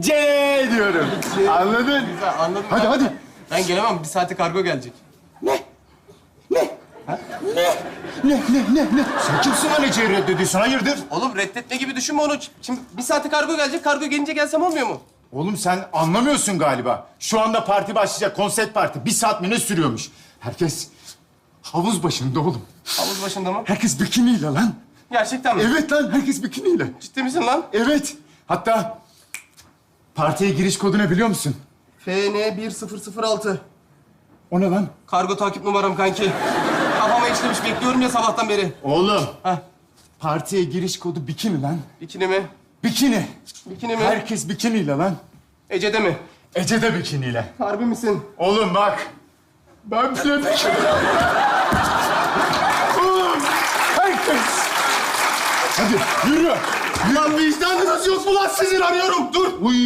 C diyorum. Anladın? Güzel, anladım. Hadi ben. hadi. Ben gelemem. Bir saate kargo gelecek. Ne? Ne? Ne? Ne ne ne ne? Sen kimsin öyle C'yi reddediyorsun? Hayırdır? Oğlum reddetme gibi düşünme onu. Şimdi bir saate kargo gelecek. Kargo gelince gelsem olmuyor mu? Oğlum sen anlamıyorsun galiba. Şu anda parti başlayacak, konsept parti. Bir saat mi ne sürüyormuş? Herkes havuz başında oğlum. Havuz başında mı? Herkes bikiniyle lan. Gerçekten mi? Evet lan, herkes bikiniyle. Ciddi misin lan? Evet. Hatta partiye giriş kodu ne biliyor musun? FN1006. O ne lan? Kargo takip numaram kanki. Kafama işlemiş. Bekliyorum ya sabahtan beri. Oğlum. Heh. Partiye giriş kodu bikini lan. Bikini mi? Bikini. Bikini mi? Herkes bikiniyle lan. Ece'de mi? Ece de bikiniyle. Harbi misin? Oğlum bak. Ben bile bikini. Oğlum. Herkes. Hadi yürü. Lan vicdanınız yok mu lan sizin arıyorum? Dur. Uy.